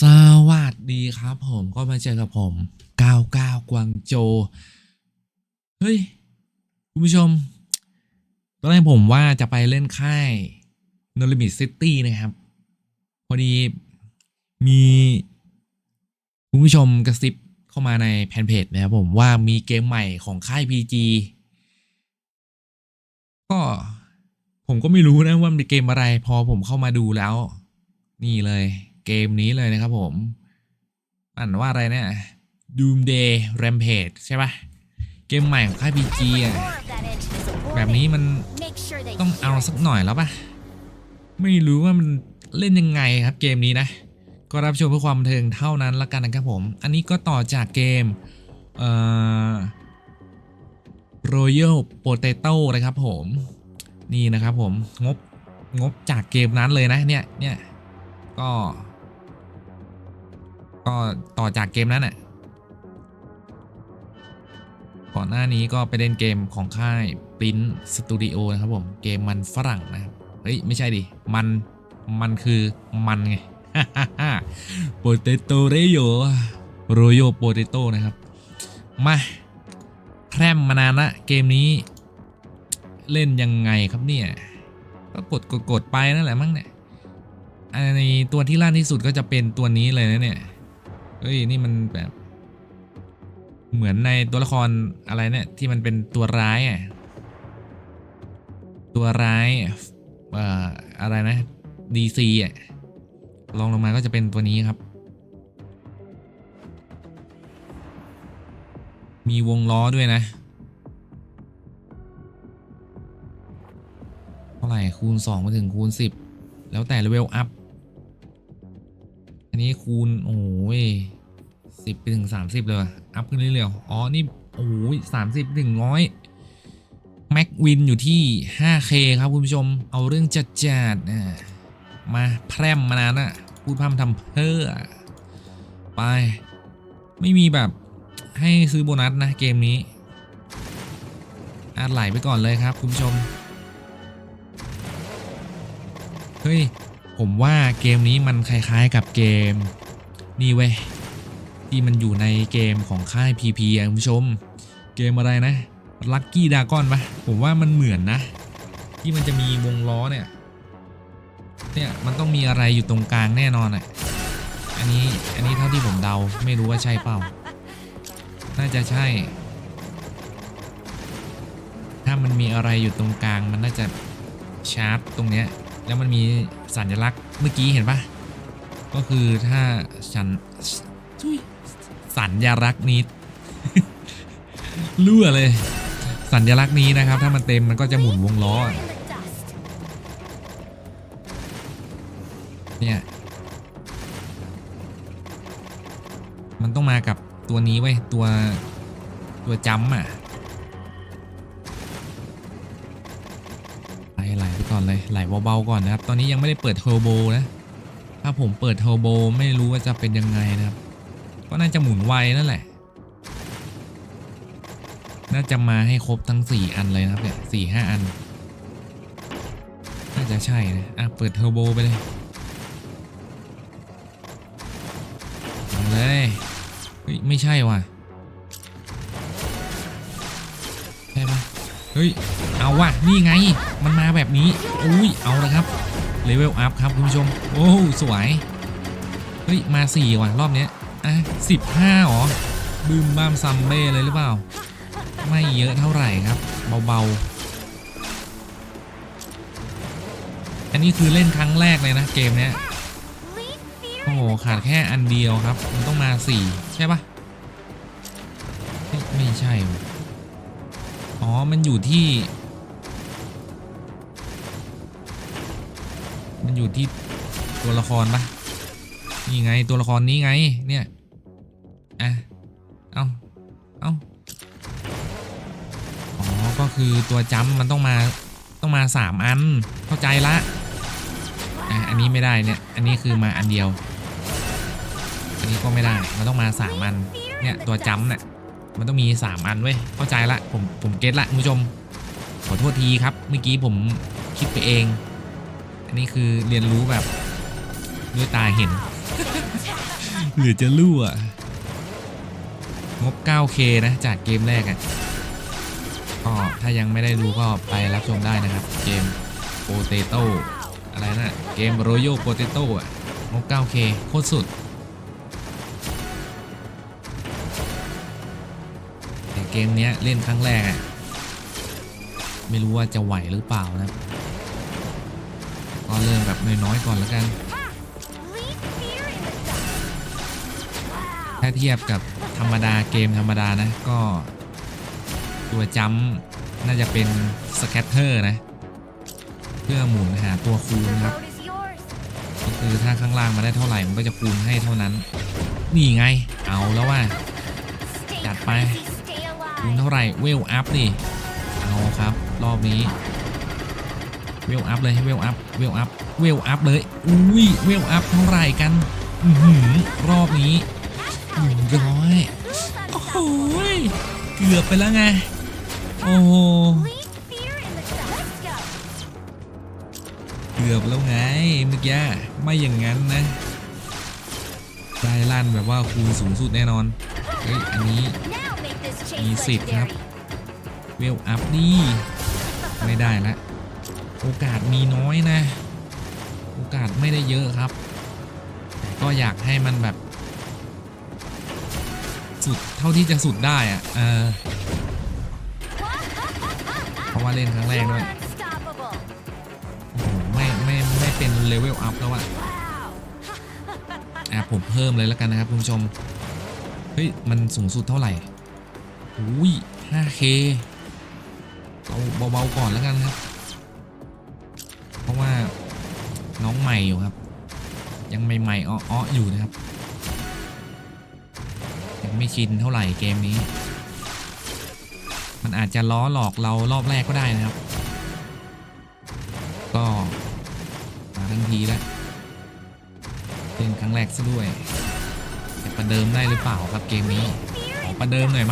สวัสดีครับผมก็มาเจอกับผม99กวางโจ เฮ้ย คุณผู้ชม ตอนแรกผมว่าจะไปเล่นค่ายโนลิมิตซิตี้นะครับ พอดีมี คุณผู้ชมกระซิบเข้ามาในแพนเพจนะครับผมว่ามีเกมใหม่ของค่าย PG ก็ผมก็ไม่รู้นะว่ามันเป็นเกมอะไร พอผมเข้ามาดูแล้ว นี่เลย เกมนี้เลยนะครับผมอ่านว่าอะไรเนี่ย Doomday Rampage ใช่ปะเกมใหม่ของค่าย PG อะแบบนี้มันต้องเอาสักหน่อยแล้วปะไม่รู้ว่ามันเล่นยังไงครับเกมนี้นะ ก็รับชมเพื่อความบันเทิงเท่านั้นละกันนะครับผม อันนี้ก็ต่อจากเกมเอ่อ Royal Potato นะครับผม นี่นะครับผมงบงบจากเกมนั้นเลยนะเนี่ยเนี่ยก็ ก็ต่อจากเกมนั้นน่ะก่อนหน้านี้ก็ไปเล่นเกมของค่าย Print Studio นะครับผม เกมมันฝรั่งนะครับ เฮ้ย ไม่ใช่ดิ มัน มันคือมันไง Potato Rayo Royal Potato นะครับ มาแพร่มมานานละเกมนี้ เล่นยังไงครับเนี่ย ก็กดกดกดไปนั่นแหละมั้งเนี่ยอันในตัวที่ล่าที่สุดก็จะเป็นตัวนี้เลยนะเนี่ย เฮ้ยนี่มันแบบ เหมือนในตัวละครอะไรเนี่ยที่มันเป็นตัวร้ายอะตัวร้ายเอ่ออะไรนะ DC อะลองลงมาก็จะเป็นตัวนี้ครับ มีวงล้อด้วยนะเท่าไหร่คูณ2มาถึงคูณ 10 แล้วแต่เลเวลอัพ นนี้คูณโอ้ยสิบไปถึง30เลยอัพขึ้นเรื่อยๆอ๋อ นี่โอ้ยสามสิบถึงร้อยแม็กวินอยู่ที่ 5K ครับคุณผู้ชม เอาเรื่องจัดจัดๆมาแพร่มมานานอะพูดพร่ำทำเพ้อไป ไม่มีแบบให้ซื้อโบนัสนะเกมนี้ อาดไหลไปก่อนเลยครับคุณผู้ชม เฮ้ย ผมว่าเกมนี้มันคล้ายๆกับเกม นี่เว้ยที่มันอยู่ในเกมของค่าย PP อะคุณผู้ชม เกมอะไรนะ Lucky Dragon ปะผมว่ามันเหมือนนะ ที่มันจะมีวงล้อเนี่ย เนี่ยมันต้องมีอะไรอยู่ตรงกลางแน่นอนอะอันนี้อันนี้เท่าที่ผมเดาไม่รู้ว่าใช่เปล่า น่าจะใช่ ถ้ามันมีอะไรอยู่ตรงกลางมันน่าจะชาร์จตรงเนี้ย แล้วมันมีสัญลักษณ์เมื่อกี้เห็นปะก็คือถ้าฉันทุยสัญลักษณ์นี้รั่วเลย สัญลักษณ์นี้นะครับ ถ้ามันเต็มมันก็จะหมุนวงล้อเนี่ยมันต้องมากับตัวนี้ไว้ยตัวตัวจัมป์อะ ไปก่อนเลยไหลเบาๆก่อนนะครับ ตอนนี้ยังไม่ได้เปิดเทอร์โบนะ ถ้าผมเปิดเทอร์โบไม่รู้ว่าจะเป็นยังไงนะครับ ก็น่าจะหมุนไวนั่นแหละ น่าจะมาให้ครบทั้ง 4 อันเลยนะครับเนี่ยสี่ห้าอัน น่าจะใช่นะ อะ เปิดเทอร์โบไปเลยมาเลย เฮ้ย ไม่ใช่ว่ะ ฮ้ย เอาวะนี่ไง มันมาแบบนี้ อุ้ย เอาละครับ เลเวลอัพครับคุณผู้ชม โอ้ สวย เฮ้ย มาสี่ว่ะ รอบเนี้ย อะสิบห้าหรอ บึมบ้ามซัมเบ้เลยหรือเปล่า ไม่เยอะเท่าไหร่ครับ เบาๆ อันนี้คือเล่นครั้งแรกเลยนะเกมเนี้ย โอ้โห ขาดแค่อันเดียวครับ มันต้องมาสี่ใช่ปะไม่ใช่ อ๋อ มันอยู่ที่ มันอยู่ที่ตัวละครปะนี่ไงตัวละครนี้ไง เนี่ย อะ เอาเอาอ๋อ ก็คือตัวจัมมันต้องมา ต้องมาสามอัน เข้าใจละ อะ อันนี้ไม่ได้เนี่ย อันนี้คือมาอันเดียว อันนี้ก็ไม่ได้ มันต้องมาสามอัน เนี่ย ตัวจัมเนี่ย มันต้องมีสามอันเว้ยเข้าใจละผมผมเก็ตละคุณผู้ชม ขอโทษทีครับเมื่อกี้ผมคิดไปเอง อันนี้คือเรียนรู้แบบด้วยตาเห็นหลือจะรั่วงบ 9K นะจากเกมแรกอะ่ะก็ถ้ายังไม่ได้ดูก็ไปรับชมได้นะครับ เกม Potato อะไรนะเกม Royal Potato อะงบ 9K โคตรสุด เกมนี้เล่นครั้งแรกไม่รู้ว่าจะไหวหรือเปล่านะก็เริ่มแบบน้อยๆก่อนแล้วกัน ถ้าเทียบกับธรรมดาเกมธรรมดานะก็ ตัวจำน่าจะเป็นสแคตเตอร์นะ เพื่อหมุนหาตัวคูณครับก็คือถ้าข้างล่างมาได้เท่าไหร่ มันก็จะคูณให้เท่านั้น นี่ไงเอาแล้วว่า Stay Chặt crazy, bay. Stay คูณเท่าไหร่เวลอัพนี่เอาครับ รอบนี้เวลอัพเลยเวลอัพเวลอัพเวลอัพเลยอุ้ยเวลอัพเท่าไหร่กันอือหือรอบนี้หนึ่งร้อยโอ้โหยเกือบไปแล้วไงโอ้โหเกือบแล้วไงเมื่อกี้ไม่อย่างนั้นนะได้ลั่นแบบว่าคูณสูงสุดแน่นอนเฮ้ยอันนี้ Now make this chase Nhìn xịt legendary. เวลอัพนี่ ไม่ได้ละ โอกาสมีน้อยนะ โอกาสไม่ได้เยอะครับ แต่ก็อยากให้มันแบบ สุดเท่าที่จะสุดได้อะเออเพราะว่าเล่นครั้งแรกด้วยโอ้โหไม่ไม่ไม่เป็นเลเวลอัพแล้วอะอะผมเพิ่มเลยแล้วกันนะครับคุณผู้ชม เฮ้ย มันสูงสุดเท่าไหร่ อุ้ย 5K เราเบาๆก่อนแล้วกันครับ เพราะว่าน้องใหม่อยู่ครับ ยังใหม่ๆอ้อๆอยู่นะครับ ยังไม่ชินเท่าไหร่เกมนี้ มันอาจจะล้อหลอกเรารอบแรกก็ได้นะครับ ก็มาทั้งทีแล้วเป็นครั้งแรกซะด้วยจะประเดิมได้หรือเปล่าครับเกมนี้ขอประเดิมหน่อยไ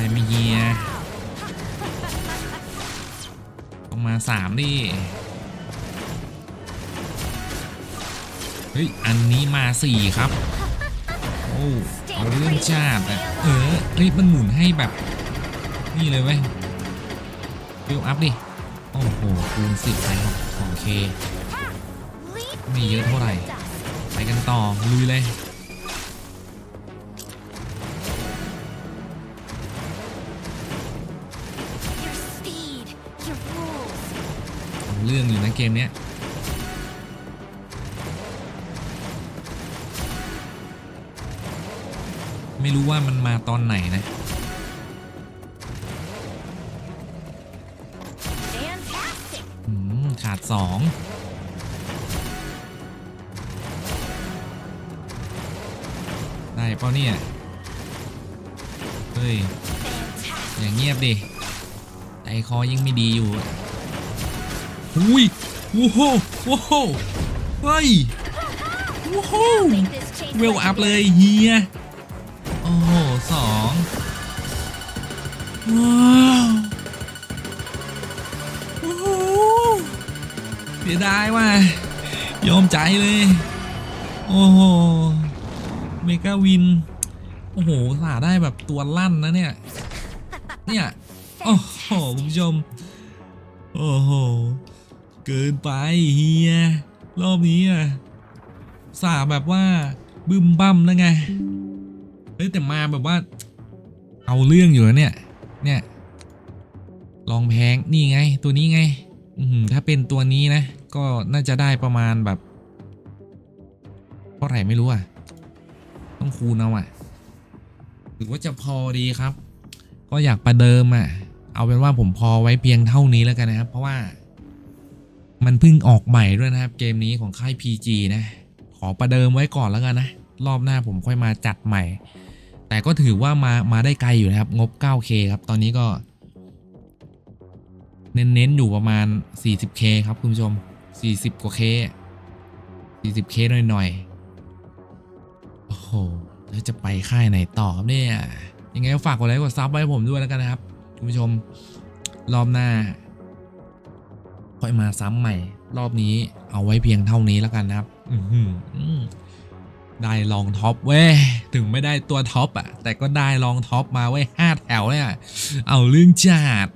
ได้ไม่เฮียต้องมาสามดิ เฮ้ย อันนี้มาสี่ครับ โอ้เอาเรื่องชาติอะเออเฮ้ย มันหมุนให้แบบ นี่เลยเว้ยฟิลอัพดิ โอ้โห คูณสิบไปครับโอเค ไม่เยอะเท่าไหร่ ไปกันต่อ ลุยเลย เรื่องอยู่นะเกมเนี้ยไม่รู้ว่ามันมาตอนไหนนะขาดสองได้เปล่าเนี่ย เฮ้ย อย่างเงียบดิใจคอยังไม่ดีอยู่ อุ้ยโว้โหโว้โหเฮ้ยโว้โห Make this chase เวลอัพเลยเฮียโอ้โหสองว้าวโอ้โหเสียดายว่ะยอมใจเลย โอ้โหเมกาวิน โอ้โหสาได้แบบตัวลั่นนะเนี่ย เนี่ย โอ้โหคุณผู้ชม โอ้โห กินไปเฮียรอบนี้อะสาแบบว่าบึมบั่มแล้วไงเฮ้ยแต่มาแบบว่า เอาเรื่องอยู่นะเนี่ย เนี่ย ลองแพงนี่ไง ตัวนี้ไง อืถ้าเป็นตัวนี้นะ ก็น่าจะได้ประมาณแบบเท่าไหร่ไม่รู้อะ ต้องคูณเอาอะถือว่าจะพอดีครับ ก็อยากประเดิมอะ เอาเป็นว่าผมพอไว้เพียงเท่านี้แล้วกันนะครับ เพราะว่า มันเพิ่งออกใหม่ด้วยนะครับ เกมนี้ของค่าย PG นะ ขอประเดิมไว้ก่อนแล้วกันนะ รอบหน้าผมค่อยมาจัดใหม่ แต่ก็ถือว่ามามาได้ไกลอยู่นะครับ งบ 9K ครับ ตอนนี้ก็ เน้นๆอยู่ประมาณ 40K ครับคุณผู้ชม 40 กว่า K 40K หน่อยๆ โอ้โห แล้วจะไปค่ายไหนต่อครับเนี่ย ยังไงก็ฝากกดไลค์กดซับไว้ผมด้วยแล้วกันนะครับ คุณผู้ชม รอบหน้า ค่อยมาซ้ำใหม่ รอบนี้เอาไว้เพียงเท่านี้แล้วกันนะครับ อืได้ลองท็อปเว้ย ถึงไม่ได้ตัวท็อปอะแต่ก็ได้ลองท็อปมาไว้ยห้าแถวเลยอะเอาเรื่องจัด